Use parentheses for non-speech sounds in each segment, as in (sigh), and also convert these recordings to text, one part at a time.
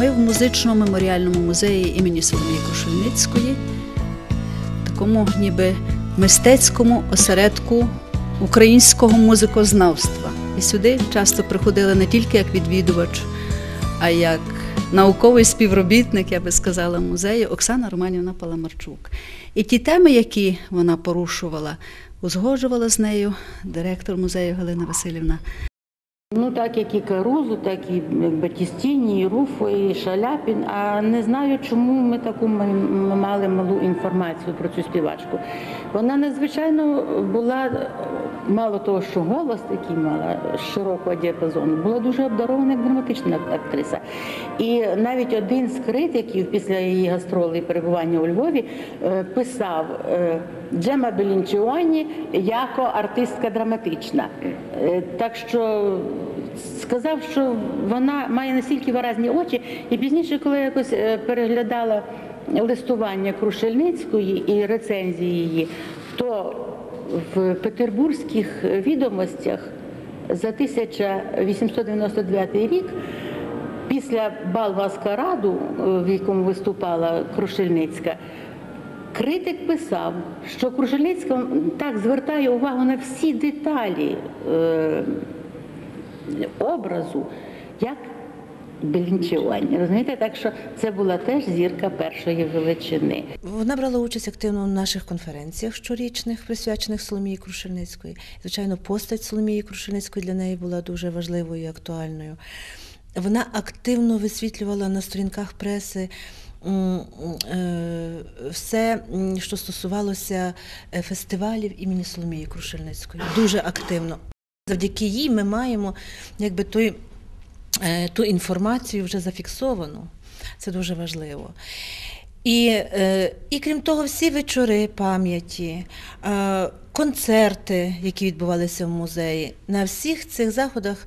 Ми в музичному меморіальному музеї імені Соломії Крушельницької, такому ніби мистецькому осередку українського музикознавства. І сюди часто приходили не тільки як відвідувач, а як науковий співробітник, я би сказала, музею Оксана Романівна Паламарчук. І ті теми, які вона порушувала, узгоджувала з нею директор музею Галина Васильівна. Ну, так як і Карузу, так і Батістіні, і Руфо, і Шаляпін. А не знаю, чому ми таку мали малу інформацію про цю співачку. Вона надзвичайно була, мало того, що голос такий мала широкого діапазону, була дуже обдарована як драматична актриса. І навіть один з критиків після її гастролей і перебування у Львові е, писав е, Джема Белінчіоні як артистка драматична. Е, Так що сказав, що вона має настільки виразні очі, і пізніше, коли я якось переглядала листування Крушельницької і рецензії її, то в петербурзьких відомостях за 1899 рік після бал Маскараду, е, в якому виступала Крушельницька, критик писав, що Крушельницька так звертає увагу на всі деталі е, образу, як Белінчевання. Розумієте, так що це була теж зірка першої величини. Вона брала участь активно в наших конференціях щорічних, присвячених Соломії Крушельницької. Звичайно, постать Соломії Крушельницької для неї була дуже важливою і актуальною. Вона активно висвітлювала на сторінках преси. е, Все, що стосувалося е, фестивалів імені Соломії Крушельницької, дуже активно. Завдяки їй ми маємо якби той, ту інформацію вже зафіксовану. Це дуже важливо. І, е, і крім того, всі вечори пам'яті, е, концерти, які відбувалися в музеї, на всіх цих заходах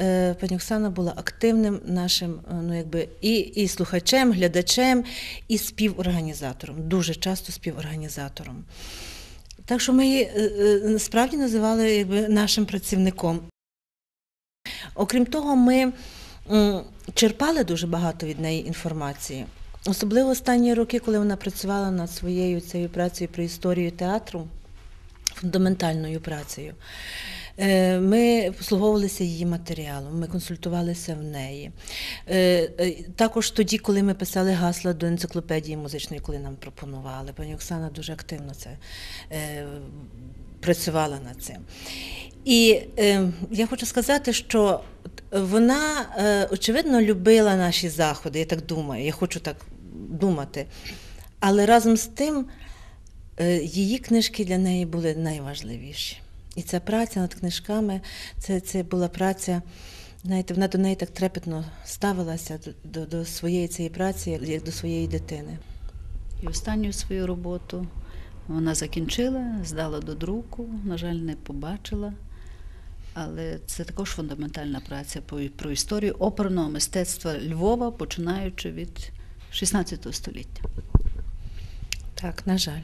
е, пані Оксана була активним нашим е, ну, якби, і, і слухачем, глядачем, і співорганізатором, дуже часто співорганізатором. Так що ми її е, е, справді називали якби, нашим працівником. Окрім того, ми черпали дуже багато від неї інформації. Особливо останні роки, коли вона працювала над своєю цією працею про історію театру, фундаментальною працею. Е, Ми послуговувалися її матеріалом, ми консультувалися в неї. Е, е, Також тоді, коли ми писали гасла до енциклопедії музичної, коли нам пропонували, пані Оксана дуже активно це працювала над цим. І е, я хочу сказати, що вона, е, очевидно, любила наші заходи, я так думаю, я хочу так думати. Але разом з тим е, її книжки для неї були найважливіші. І ця праця над книжками, це, це була праця, знаєте, вона до неї так трепетно ставилася до, до, до своєї цієї праці, як до своєї дитини. І останню свою роботу вона закінчила, здала до друку, на жаль, не побачила. Але це також фундаментальна праця про історію оперного мистецтва Львова, починаючи від 16 століття. Так, на жаль.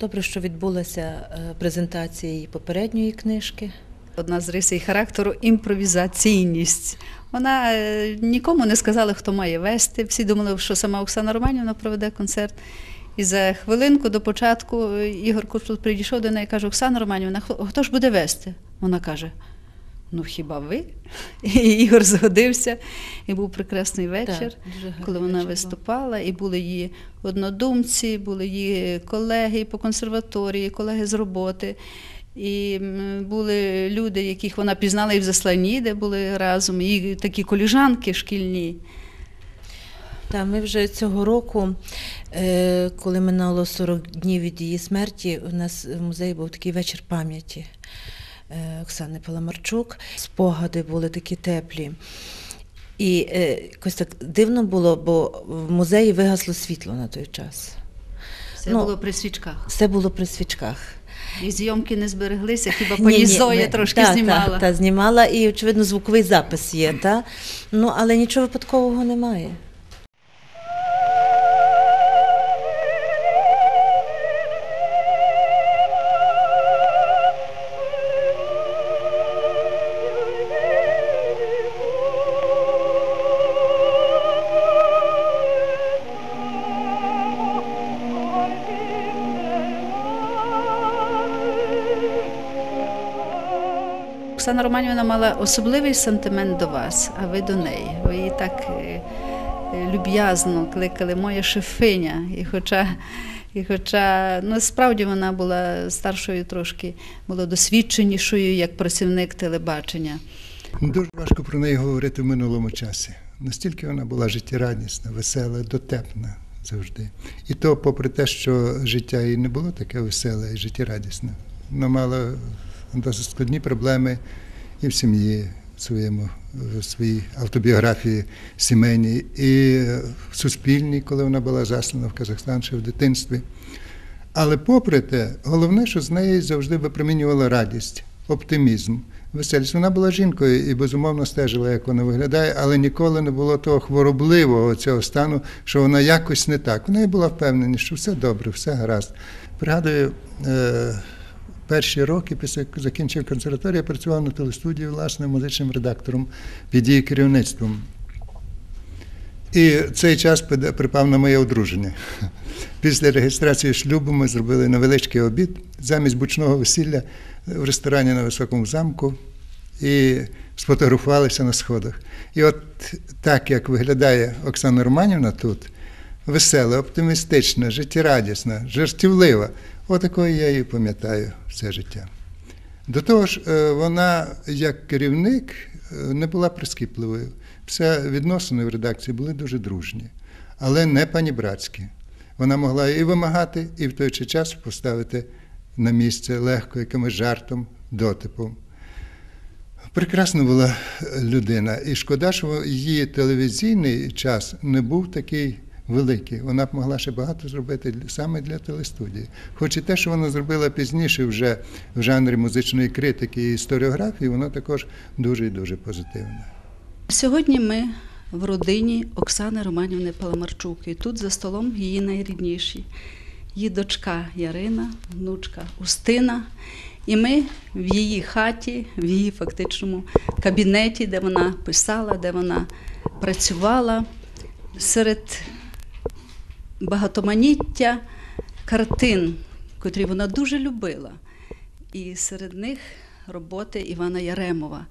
Добре, що відбулася е, презентація її попередньої книжки. Одна з рис її характеру імпровізаційність. Вона е, нікому не сказала, хто має вести. Всі думали, що сама Оксана Романівна проведе концерт. І за хвилинку до початку е, Ігор Курчул підійшов до неї і каже: Оксана Романівна, хто ж буде вести? Вона каже: Ну хіба ви? І Ігор згодився, і був прекрасний вечір, Так, коли вона вечір виступала, і були її однодумці, були її колеги по консерваторії, колеги з роботи. І були люди, яких вона пізнала і в засланні, де були разом, і такі коліжанки шкільні. Та ми вже цього року, е, коли минало 40 днів від її смерті, у нас в музеї був такий вечір пам'яті Оксани Паламарчук. Спогади були такі теплі. І е, якось так дивно було, бо в музеї вигасло світло на той час. Все Ну, було при свічках. Все було при свічках. І зйомки не збереглися, хіба Ні, пані ні, Зоя трошки та, знімала. Та, та, знімала, і, очевидно, звуковий запис є, та? Ну, але нічого випадкового немає. Оксана Романівна мала особливий сантимент до вас, а ви до неї. Ви її так е, е, люб'язно кликали моя шефиня. І хоча, і хоча ну, справді вона була старшою трошки, була досвідченішою як працівник телебачення. Дуже важко про неї говорити в минулому часі. Настільки вона була життєрадісна, весела, дотепна завжди. І то, попри те, що життя їй не було таке веселе і життєрадісне, вона мала досить складні проблеми і в сім'ї своєму, в своїй автобіографії сімейній, і в суспільній, коли вона була заслана в Казахстан ще в дитинстві. Але попри те, головне, що з неї завжди випромінювала радість, оптимізм, веселість. Вона була жінкою і безумовно стежила, як вона виглядає, але ніколи не було того хворобливого цього стану, що вона якось не так. В неї була впевненість, що все добре, все гаразд. Пригадую, е, перші роки після закінчення консерваторії я працював на телестудії власне музичним редактором під її керівництвом. І цей час припав на моє одруження. (laughs) Після реєстрації шлюбу ми зробили невеличкий обід замість бучного весілля в ресторані на Високому замку і сфотографувалися на сходах. І от так, як виглядає Оксана Романівна тут, весела, оптимістична, життєрадісна, жартівлива, отакою я її пам'ятаю все життя. До того ж, е, вона як керівник е, не була прискіпливою. Все відносини в редакції були дуже дружні, але не панібратські. Вона могла і вимагати, і в той же час поставити на місце легко, якимось жартом, дотипом. Прекрасна була людина, і шкода, що її телевізійний час не був такий великий. Вона б могла ще багато зробити саме для телестудії. Хоч і те, що вона зробила пізніше вже в жанрі музичної критики і історіографії, воно також дуже і дуже позитивне. Сьогодні ми в родині Оксани Романівни Паламарчук. І тут за столом її найрідніші. Її дочка Ярина, внучка Устина. І ми в її хаті, в її фактичному кабінеті, де вона писала, де вона працювала, серед багатоманіття картин, котрі вона дуже любила. І серед них роботи Івана Яремова,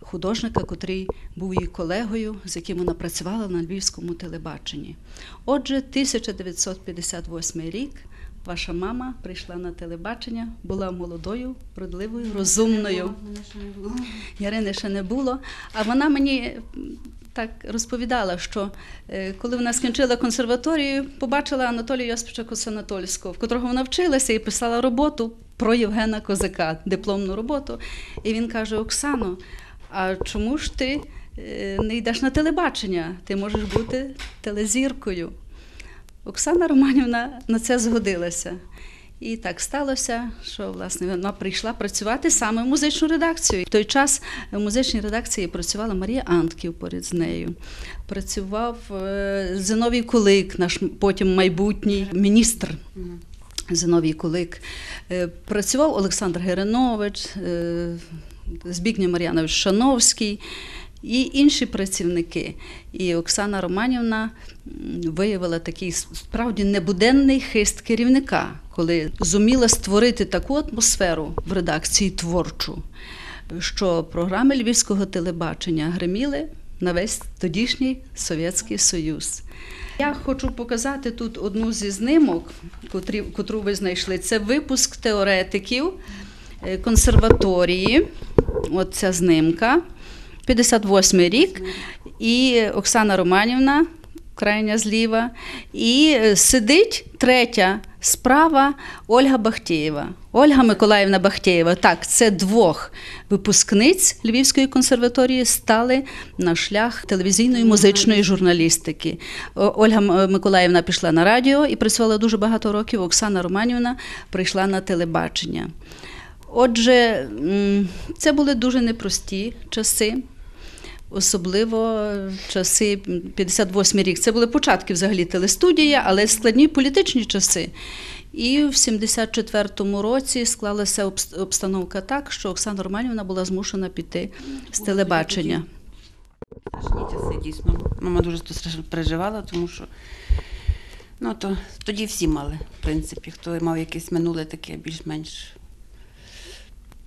художника, котрий був її колегою, з яким вона працювала на львівському телебаченні. Отже, 1958 рік ваша мама прийшла на телебачення, була молодою, вродливою, розумною. Ярини ще не було. А вона мені так розповідала, що е, коли вона скінчила консерваторію, побачила Анатолія Йосиповича Косанатольського, в котрого вона вчилася і писала роботу про Євгена Козака, дипломну роботу. І він каже: Оксано, а чому ж ти е, не йдеш на телебачення? Ти можеш бути телезіркою. Оксана Романівна на це згодилася. І так сталося, що власне вона прийшла працювати саме в музичну редакцію. В той час в музичній редакції працювала Марія Антків поряд з нею. Працював е, Зиновій Кулик, наш потім майбутній міністр. Зиновій Кулик. Е, Працював Олександр Геринович, е, Збігнєв Мар'янович Шановський і інші працівники. І Оксана Романівна виявила такий справді небуденний хист керівника, коли зуміла створити таку атмосферу в редакції творчу, що програми львівського телебачення гриміли на весь тодішній Совєтський Союз. Я хочу показати тут одну зі знимок, котрі, котру ви знайшли. Це випуск теоретиків е, консерваторії. От ця знимка. 58 рік. І Оксана Романівна, крайня зліва. І е, сидить третя справа Ольга Бахтєєва. Ольга Миколаївна Бахтєєва. Так, це двох випускниць Львівської консерваторії стали на шлях телевізійної музичної журналістики. Ольга Миколаївна пішла на радіо і працювала дуже багато років. Оксана Романівна прийшла на телебачення. Отже, це були дуже непрості часи. Особливо часи 58 рік. Це були початки взагалі телестудії, але складні політичні часи. І в 74-му році склалася обстановка так, що Оксана Романівна була змушена піти з телебачення. Страшні часи дійсно. Мама дуже переживала, тому що ну, то, тоді всі мали, в принципі, хто мав якесь минуле таке більш-менш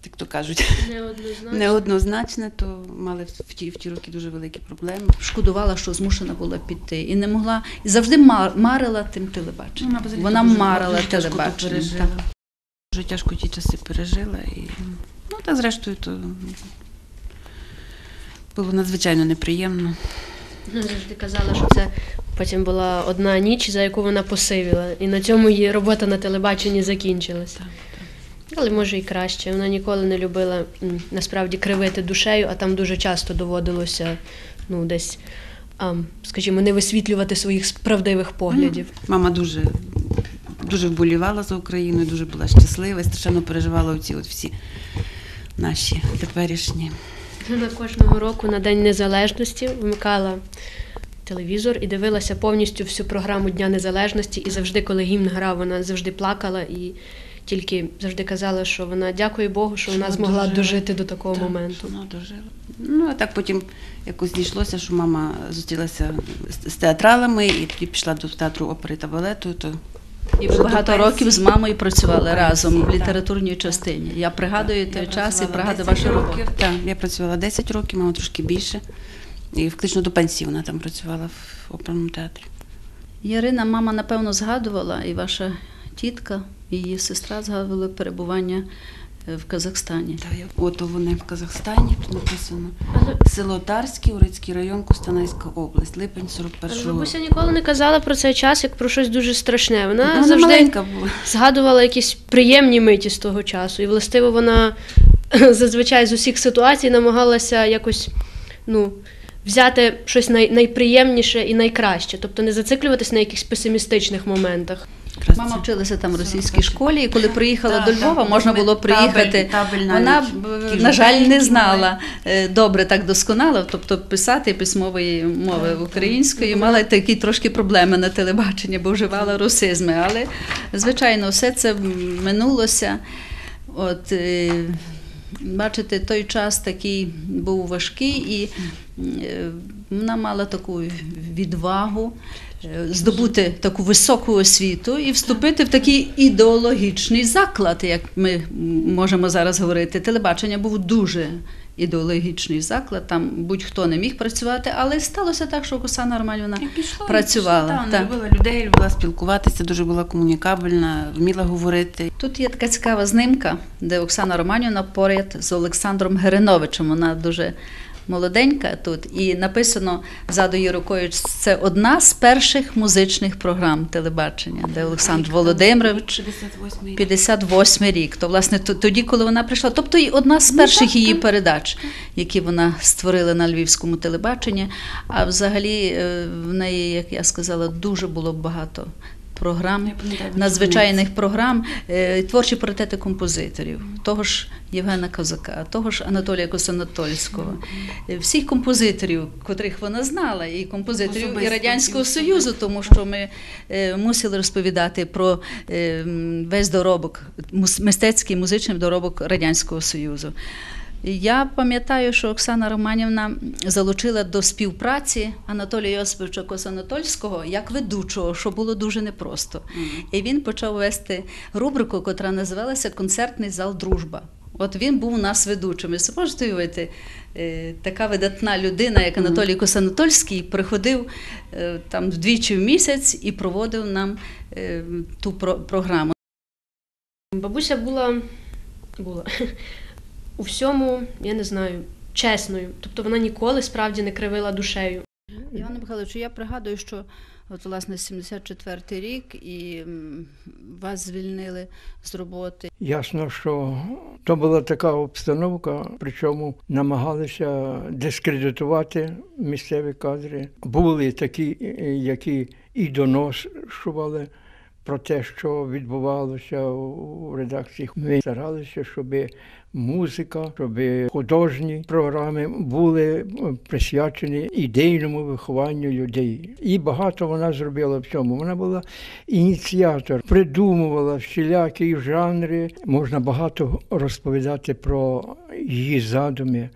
як то кажуть, Неоднозначно. неоднозначне, то мали в ті, в ті роки дуже великі проблеми. Шкодувала, що змушена була піти і не могла, і завжди мар- марила тим телебаченням. взагалі Вона дуже- марила дуже тяжко так. Дуже тяжко ті часи пережила. І, ну, та зрештою, то було надзвичайно неприємно. Вона завжди казала, що це потім була одна ніч, за яку вона посивіла. І на цьому її робота на телебаченні закінчилася. Але може і краще. Вона ніколи не любила насправді кривити душею, а там дуже часто доводилося ну, десь, скажімо, не висвітлювати своїх правдивих поглядів. Мама дуже, дуже вболівала за Україну, дуже була щаслива і страшенно переживала оці от всі наші теперішні. Вона кожного року на День Незалежності вмикала телевізор і дивилася повністю всю програму Дня Незалежності. І завжди, коли гімн грав, вона завжди плакала і тільки завжди казала, що вона дякує Богу, що вона змогла дожила. дожити до такого Так, моменту. Вона дожила. Ну, а так потім якось дійшлося, що мама зустрілася з, з театралами і тоді пішла до театру опери та балету. То І ви багато років з мамою працювали разом в так. літературній частині. Я пригадую той Я час і пригадую 10 вашу роботу. років. Так, я працювала 10 років, мама трошки більше. І включно до пенсії вона там працювала в оперному театрі. Ярина, мама, напевно, згадувала, і ваша тітка, і її сестра згадували перебування е, в Казахстані. Ото вони в Казахстані, тут написано. Село Тарський, Урицький район, Костанайська область, липень Але 41-го. бабуся ніколи не казала про цей час як про щось дуже страшне. Вона Вона завжди маленька була. згадувала якісь приємні миті з того часу. І, властиво, вона (clears throat) зазвичай з усіх ситуацій намагалася якось ну, взяти щось най- найприємніше і найкраще, тобто не зациклюватись на якихось песимістичних моментах. Мама вчилася там в російській школі, і коли приїхала до Львова, можна було приїхати. табель Вона, на жаль, не знала е, добре так досконало, тобто писати письмової мови української, мала такі трошки проблеми на телебаченні, бо вживала русизми. Але, звичайно, все це минулося. От, е, бачите, той час такий був важкий, і е, вона мала таку відвагу е, здобути таку високу освіту і вступити в такий ідеологічний заклад, як ми можемо зараз говорити. Телебачення був дуже ідеологічний заклад, там будь-хто не міг працювати, але сталося так, що Оксана Романівна і працювала. вона любила людей, любила спілкуватися, дуже була комунікабельна, вміла говорити. Тут є така цікава знимка, де Оксана Романівна поряд з Олександром Гериновичем. Вона дуже молоденька тут. І написано ззаду її рукою, це одна з перших музичних програм телебачення, де Олександр Володимирович. 58 рік. 58 рік. То, власне, тоді, коли вона прийшла, тобто і одна з перших її передач, які вона створила на львівському телебаченні. А взагалі е, в неї, як я сказала, дуже було багато програм, надзвичайних програм, е, творчі портрети композиторів, того ж Євгена Козака, того ж Анатолія Косанатольського, е, всіх композиторів, котрих вона знала, і композиторів і Радянського Союзу, тому що ми е, мусили розповідати про весь доробок, мистецький музичний доробок Радянського Союзу. Я пам'ятаю, що Оксана Романівна залучила до співпраці Анатолія Йосиповича Косанатольського як ведучого, що було дуже непросто. І він почав вести рубрику, котра називалася Концертний зал Дружба. От він був у нас ведучим. Ви собі можете уявити, е, така видатна людина, як Анатолій Косанатольський, приходив е, там двічі в місяць і проводив нам е, ту програму. Бабуся була, була у всьому, я не знаю, чесною. Тобто вона ніколи справді не кривила душею. Іване Михайловичу, я пригадую, що от, власне 74-й рік і вас звільнили з роботи. Ясно, що то була така обстановка, причому намагалися дискредитувати місцеві кадри. Були такі, е, які і доношували про те, що відбувалося у редакції. Ми старалися, щоб музика, щоб художні програми були присвячені ідейному вихованню людей. І багато вона зробила в цьому. Вона була ініціатор, придумувала всілякі жанри. Можна багато розповідати про її задуми.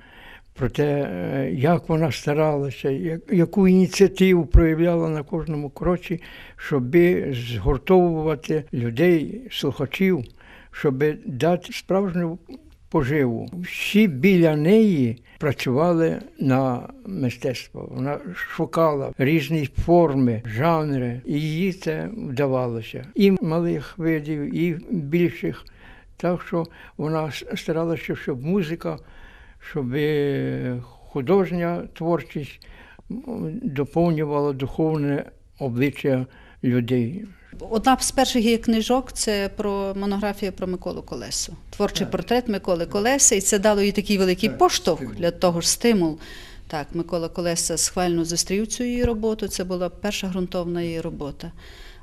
Про те, е, як вона старалася, яку ініціативу проявляла на кожному кроці, щоб згуртовувати людей, слухачів, щоб дати справжню поживу. Всі біля неї працювали на мистецтво. Вона шукала різні форми, жанри, і їй це вдавалося. І малих видів, і більших. Так що вона старалася, щоб музика, щоб е, художня творчість доповнювала духовне обличчя людей. Одна з перших її книжок це про монографія про Миколу Колесу. Творчий портрет Миколи Колеси, і це дало їй такий великий поштовх для того ж стимул. Так, Микола Колеса схвально зустрів цю її роботу. Це була перша ґрунтовна її робота.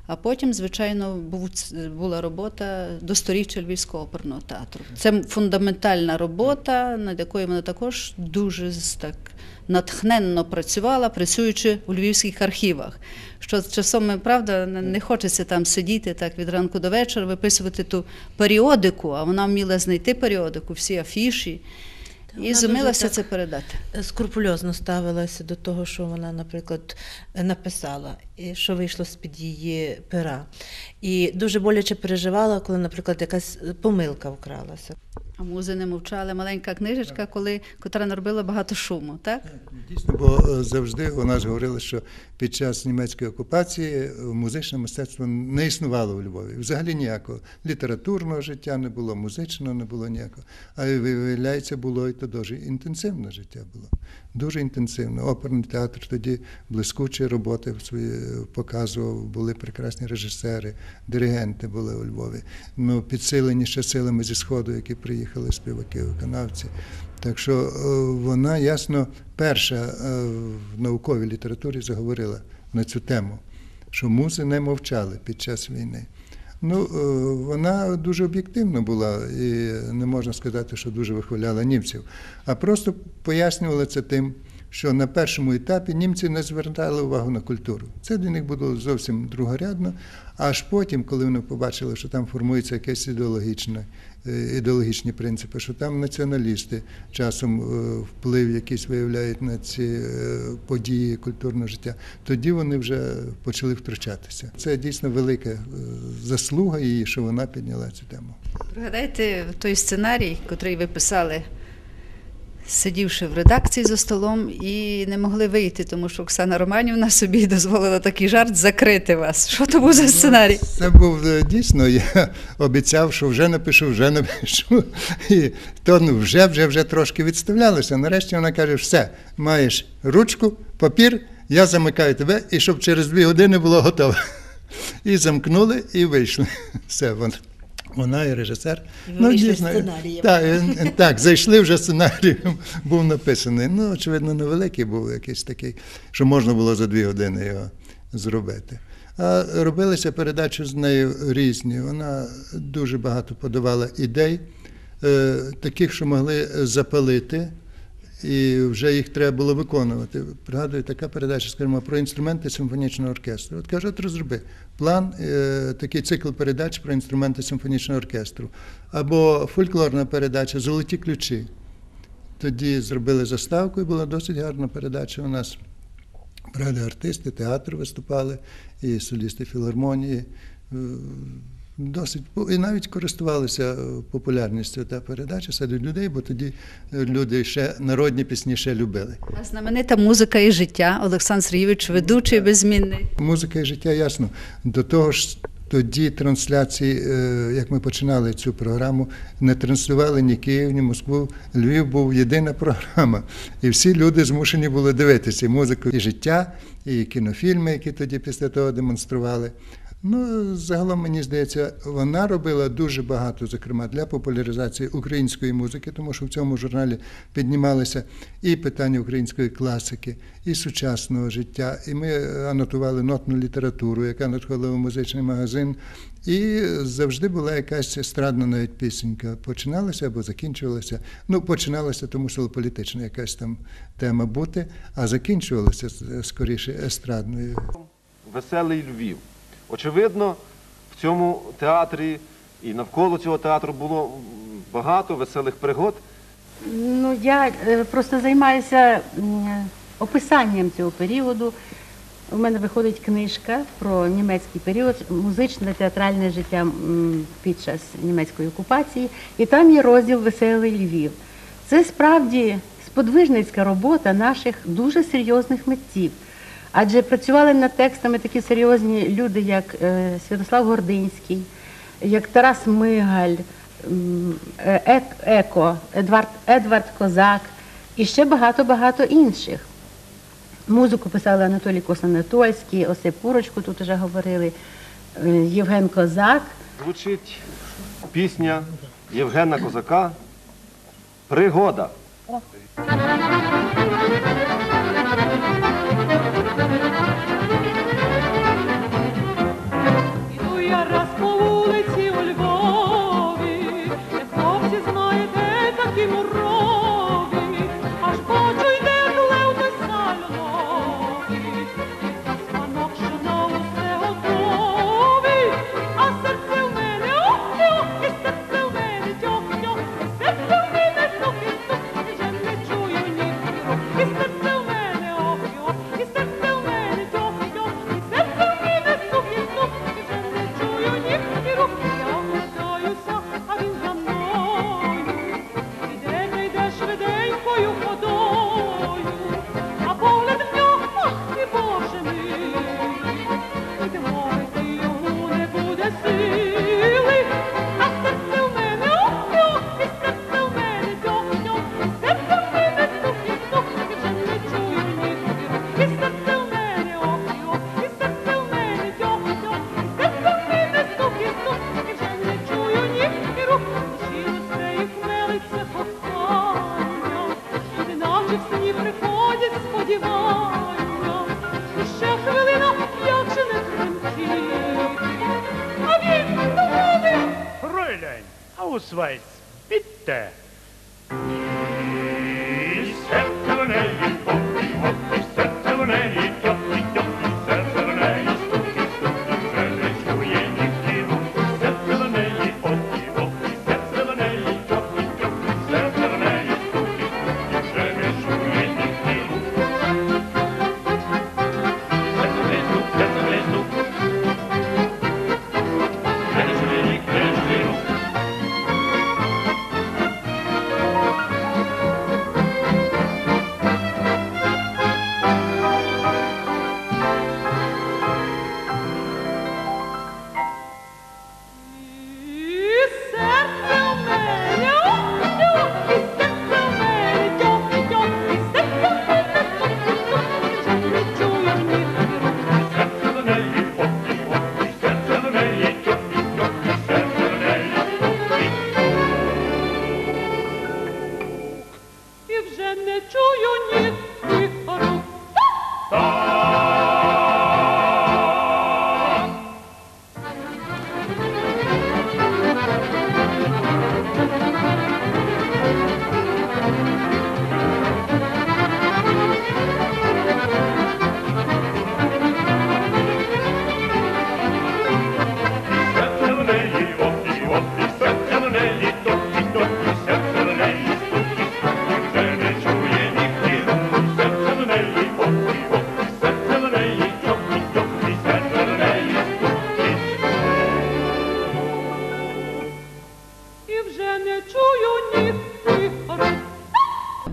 А потім, звичайно, був, була робота до сторіччя Львівського оперного театру. Це фундаментальна робота, над якою вона також дуже так натхненно працювала, працюючи у львівських архівах. Що часом, правда, не- не хочеться там сидіти так від ранку до вечора, виписувати ту періодику, а вона вміла знайти періодику, всі афіші, і зумилася це передати. скрупульозно ставилася до того, що вона, наприклад, написала, і що вийшло з-під її пера. І дуже боляче переживала, коли, наприклад, якась помилка вкралася. А музи не мовчали. Маленька книжечка, коли, котра наробила багато шуму, так? Дійсно, бо е, завжди вона ж говорила, що під час німецької окупації е, музичне мистецтво не існувало у Львові. Взагалі ніякого літературного життя не було, музичного не було ніякого. А й, виявляється, було і то дуже інтенсивне життя було. Дуже інтенсивне. Оперний театр тоді блискучі роботи свої показував, були прекрасні режисери, диригенти були у Львові. Ну, підсилені ще силами зі Сходу, які приїхали співаки, виконавці. Так що е, вона ясно перша е, в науковій літературі заговорила на цю тему, що музи не мовчали під час війни. Ну, е, вона дуже об'єктивна була, і не можна сказати, що дуже вихваляла німців, а просто пояснювала це тим, що на першому етапі німці не звертали увагу на культуру. Це для них було зовсім другорядно. Аж потім, коли вони побачили, що там формується якесь ідеологічне, е, ідеологічні принципи, що там націоналісти часом е, вплив якийсь виявляють на ці е, події культурного життя, тоді вони вже почали втручатися. Це дійсно велика заслуга її, що вона підняла цю тему. Пригадайте той сценарій, який ви писали, сидівши в редакції за столом і не могли вийти, тому що Оксана Романівна собі (laughs) дозволила такий жарт закрити вас. Що то був за сценарій? Це був е, дійсно. Я (laughs) обіцяв, що вже напишу, вже (laughs) напишу. І то ну, вже, вже, вже трошки відставлялося. Нарешті вона каже: все, маєш ручку, папір, я замикаю тебе, і щоб через дві години було готово. І замкнули, і вийшли. Все, вон. Вона і режисер. І ви дійсно, сценарієм. Так, е, так, зайшли вже сценарієм, (laughs) був написаний. Ну, очевидно, невеликий був якийсь такий, що можна було за дві години його зробити. А робилися передачі з нею різні. Вона дуже багато подавала ідей, е, таких, що могли запалити, і вже їх треба було виконувати. Пригадую, така передача, скажімо, про інструменти симфонічного оркестру. От каже, от розроби план, е, такий цикл передач про інструменти симфонічного оркестру. Або фольклорна передача Золоті ключі. Тоді зробили заставку, і була досить гарна передача у нас. Брали артисти, театру виступали, і солісти філармонії. Досить і навіть користувалися е, популярністю та передача серед людей, бо тоді е, люди ще народні пісні ще любили. А знаменита музика і життя. Олександр Сергійович, ведучий беззмінний. Музика і життя ясно. До того ж, тоді трансляції, е, як ми починали цю програму, не транслювали ні Київ, ні Москву. Львів був єдина програма. І всі люди змушені були дивитися і музику, і життя, і кінофільми, які тоді після того демонстрували. Ну, загалом, мені здається, вона робила дуже багато, зокрема, для популяризації української музики, тому що в цьому журналі піднімалися і питання української класики, і сучасного життя. І ми анотували нотну літературу, яка надходила в музичний магазин. І завжди була якась естрадна навіть пісенька. Починалася або закінчувалася. Ну, починалася, тому що політична якась там тема бути, а закінчувалася скоріше естрадною. веселий Львів. Очевидно, в цьому театрі і навколо цього театру було багато веселих пригод. Ну, я е, просто займаюся описанням цього періоду. У мене виходить книжка про німецький період, музичне театральне життя під час німецької окупації, і там є розділ Веселий Львів. Це справді сподвижницька робота наших дуже серйозних митців. Адже працювали над текстами такі серйозні люди, як е, Святослав Гординський, як Тарас Мигаль, е, Еко, Едвард, Едвард Козак і ще багато-багато інших. Музику писали Анатолій Коснанатольський, Осип Курочку, тут вже говорили, е, Євген Козак. Звучить пісня Євгена Козака Пригода.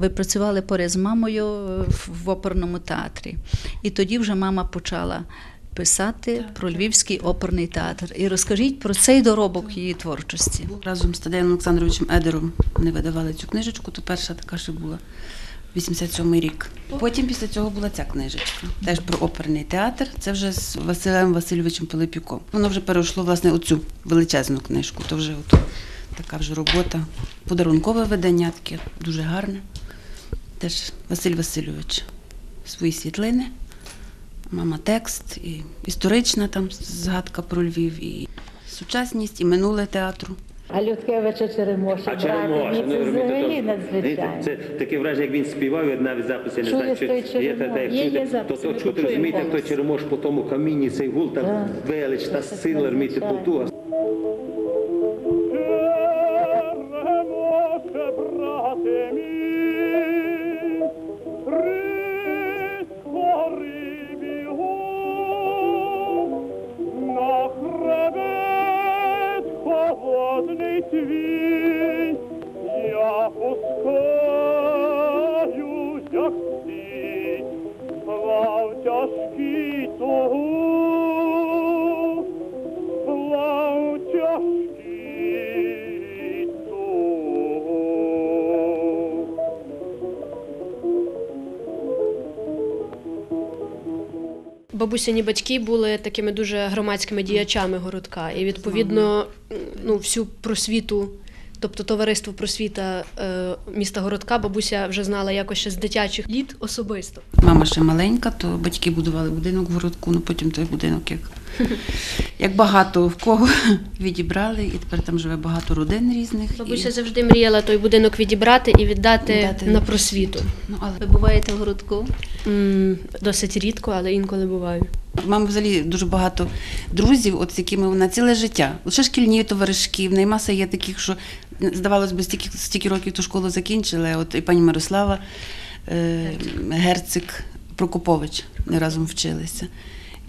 Ви працювали поряд з мамою в- в оперному театрі. І тоді вже мама почала писати про Львівський оперний театр. І розкажіть про цей доробок її творчості. Разом з Тадеєм Олександровичем Едером вони видавали цю книжечку, то перша така ще була 87-й рік. Потім після цього була ця книжечка, теж про оперний театр. Це вже з Василем Васильовичем Пилипюком. Воно вже перейшло власне оцю величезну книжку. То вже от така вже робота. Подарункове видання, таке дуже гарне. Теж Василь Васильович свої світлини, мама текст, і історична там згадка про Львів, і сучасність, і минуле театру. А Людкевича Черемоша, А Черемоша, це ну розумієте, взагалі то, надзвичайно. це таке враження, як він співав, я навіть записи не знаю, чи є та так, Є, є то, то чути, розумієте, як той черемош по тому камінні, цей гул, та Так. велич, та сила, розумієте, потуга. Бабусяні батьки були такими дуже громадськими діячами городка. І відповідно ну, всю просвіту, тобто товариство просвіта е, міста городка, бабуся вже знала якось ще з дитячих літ особисто. Мама ще маленька, то батьки будували будинок в городку, ну потім той будинок, як, (laughs) як багато в кого (laughs) відібрали, і тепер там живе багато родин різних. Бабуся і, завжди мріяла той будинок відібрати і віддати, Віддати на просвіту. ну, але Ви буваєте в городку? М, Досить рідко, але інколи буваю. В Мами взагалі дуже багато друзів, от з якими вона ціле життя. Лише шкільні товаришки, в неї маса є таких, що здавалось би, стільки, стільки років ту школу закінчили. От і пані Мирослава е, Герцик Прокопович не разом вчилися.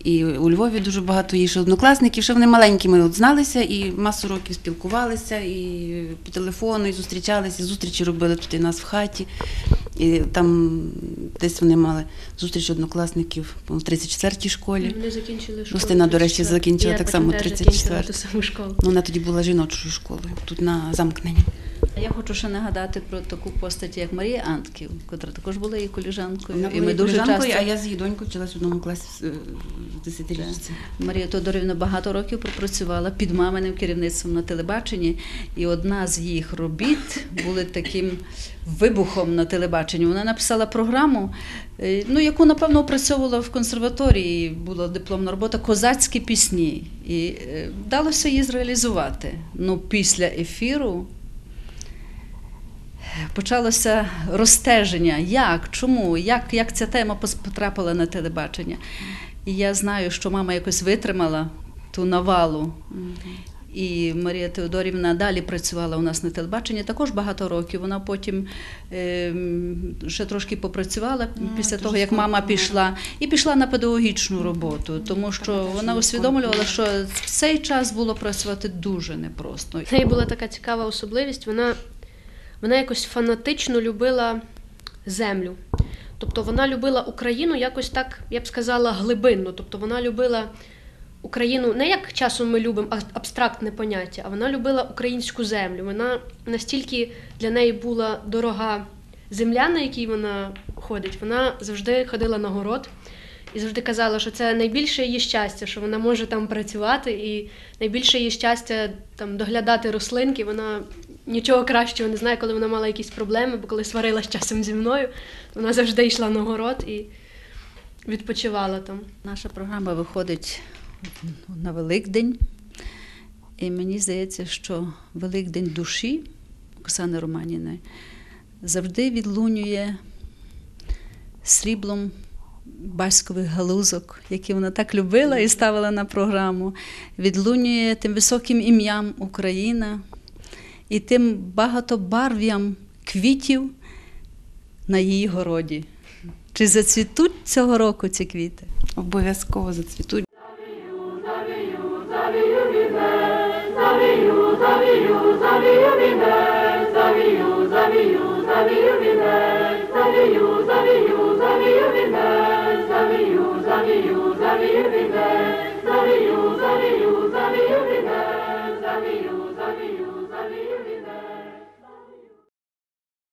І у Львові дуже багато її ще однокласників, ще вони маленькими от зналися і масу років спілкувалися, і по телефону, і зустрічалися, і зустрічі робили тут і у нас в хаті. І там десь вони мали зустріч однокласників по 34-й школі. Вони закінчили школу. Устина, до речі, закінчила Я так само теж 34. закінчила ту саму школу. Ну, вона тоді була жіночою школою, тут на замкненні. Я хочу ще нагадати про таку постать, як Марія Антків, котра також була її коліжанкою. Вона і ми дуже часто... а я з її донькою вчилась в одному класі е, в десятирічці. Марія Тодорівна багато років пропрацювала під маминим керівництвом на телебаченні, і одна з їх робіт були таким вибухом на телебаченні. Вона написала програму, е, ну, яку, напевно, опрацьовувала в консерваторії, була дипломна робота Козацькі пісні. І е, вдалося її зреалізувати. Ну, після ефіру почалося розстеження, як, чому, як, як ця тема потрапила на телебачення. І я знаю, що мама якось витримала ту навалу. І Марія Теодорівна далі працювала у нас на телебаченні також багато років. Вона потім ем, ще трошки попрацювала після того, як мама пішла, і пішла на педагогічну роботу, тому що вона усвідомлювала, що в цей час було працювати дуже непросто. Неї була така цікава особливість. Вона, вона якось фанатично любила землю. Тобто вона любила Україну якось так, я б сказала, глибинно. Тобто вона любила Україну не як часом ми любимо абстрактне поняття, а вона любила українську землю. Вона настільки для неї була дорога земля, на якій вона ходить. Вона завжди ходила на город і завжди казала, що це найбільше її щастя, що вона може там працювати, і найбільше її щастя там доглядати рослинки. Вона нічого кращого не знає, коли вона мала якісь проблеми, бо коли сварилась часом зі мною, вона завжди йшла на город і відпочивала там. Наша програма виходить на Великдень. І мені здається, що Великдень душі Оксани Романіної завжди відлунює сріблом баськових галузок, які вона так любила і ставила на програму, відлунює тим високим ім'ям Україна і тим багатобарв'ям квітів на її городі. Чи зацвітуть цього року ці квіти? Обов'язково зацвітуть. Завію, завію, завію, завію, завію, завію, завію,